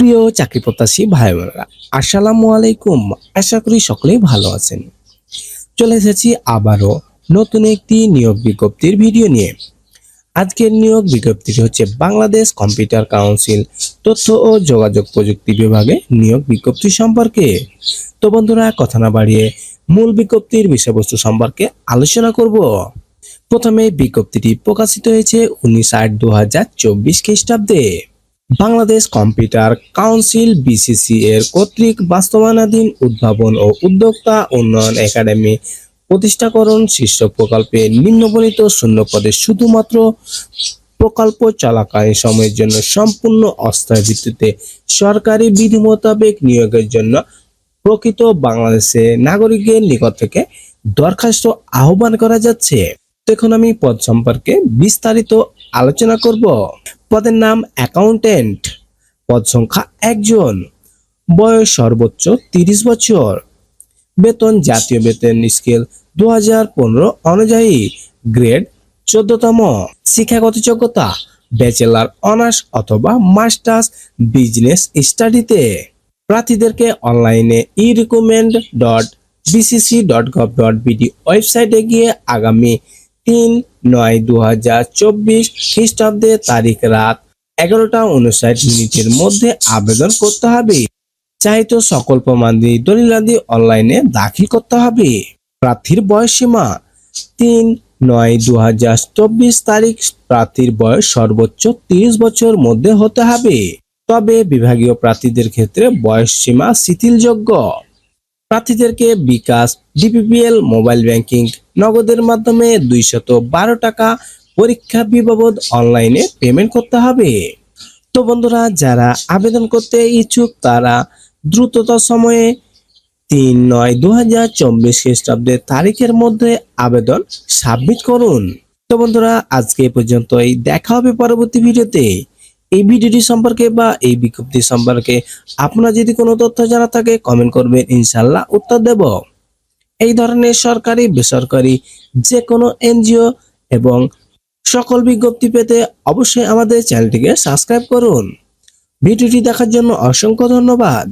প্রিয় চাকরি প্রত্যাশী ভাই বোনেরা আসসালামু আলাইকুম। আশা করি সকলেই ভালো আছেন। চলে এসেছি আবারও নতুন একটি নিয়োগ বিজ্ঞপ্তির ভিডিও নিয়ে। আজকের নিয়োগ বিজ্ঞপ্তিটি হচ্ছে বাংলাদেশ কম্পিউটার কাউন্সিল তথ্য ও যোগাযোগ প্রযুক্তি বিভাগে নিয়োগ বিজ্ঞপ্তি সম্পর্কে। তো বন্ধুরা, কথা না বাড়িয়ে মূল বিজ্ঞপ্তির বিষয়বস্তু সম্পর্কে আলোচনা করব। প্রথমে বিজ্ঞপ্তিটি প্রকাশিত হয়েছে উনিশ আট দু হাজার চব্বিশ খ্রিস্টাব্দে। বাংলাদেশ কম্পিউটার কাউন্সিল বিসিসি এর কর্তৃক বাস্তবায়নাধীন উদ্ভাবন ও উদ্যোক্তা উন্নয়ন একাডেমি প্রতিষ্ঠাকরণ শীর্ষ প্রকল্পে নিম্নবণিত শূন্য পদে শুধুমাত্র প্রকল্প চলাকালীন সময়ের জন্য সম্পূর্ণ অস্থায়ী ভিত্তিতে সরকারি বিধি মোতাবেক নিয়োগের জন্য প্রকৃত বাংলাদেশের নাগরিকের নিকট থেকে দরখাস্ত আহ্বান করা যাচ্ছে। দেখুন আমি পদ সম্পর্কে বিস্তারিত আলোচনা করব। পদের নাম অ্যাকাউন্টেন্ট পদ সংখ্যা একজন, বয়স সর্বোচ্চ তিরিশ বছর। বেতন জাতীয় বেতন স্কেল দু হাজার পনেরো অনুযায়ী গ্রেড চোদ্দতম। শিক্ষাগত যোগ্যতা ব্যাচেলার, অনার্স অথবা মাস্টার্স বিজনেস স্টাডিতে। প্রার্থীদেরকে অনলাইনে e recommend dot BCC dot gov dot BD ওয়েবসাইটে গিয়ে আগামী তিন নয় দু হাজার চব্বিশ খ্রিস্টাব্দে তারিখ রাত এগারোটা উনষাট মিনিটের মধ্যে আবেদন করতে হবে। চাইতো সকল প্রমাণী দলিলাদি অনলাইনে দাখিল করতে হবে। প্রার্থীর বয়স সীমা তিন, নয় দু চব্বিশ তারিখ প্রার্থীর বয়স সর্বোচ্চ তিরিশ বছর মধ্যে হতে হবে। তবে বিভাগীয় প্রার্থীদের ক্ষেত্রে বয়স সীমা শিথিলযোগ্য। প্রার্থীদেরকে বিকাশ, ডিপিপিএল, মোবাইল ব্যাংকিং নগদের মাধ্যমে দুইশত বারো টাকা পরীক্ষা বিবাবদ অনলাইনে পেমেন্ট করতে হবে। তো বন্ধুরা, যারা আবেদন করতে ইচ্ছুক, তারা দ্রুততর সময়ে তিন নয় দু হাজার চব্বিশ খ্রিস্টাব্দের তারিখের মধ্যে আবেদন সাবমিট করুন। তো বন্ধুরা, আজকে পর্যন্তই। দেখা হবে পরবর্তী ভিডিওতে। এই ভিডিওটি সম্পর্কে বা এই বিজ্ঞপ্তি সম্পর্কে আপনার যদি কোনো তথ্য জানা থাকে কমেন্ট করবেন ইনশাল্লাহ উত্তর দেব। এই ধরনের সরকারি, বেসরকারি যে কোনো এনজিও এবং সকল বিজ্ঞপ্তি পেতে অবশ্যই আমাদের চ্যানেলটিকে সাবস্ক্রাইব করুন। ভিডিওটি দেখার জন্য অসংখ্য ধন্যবাদ।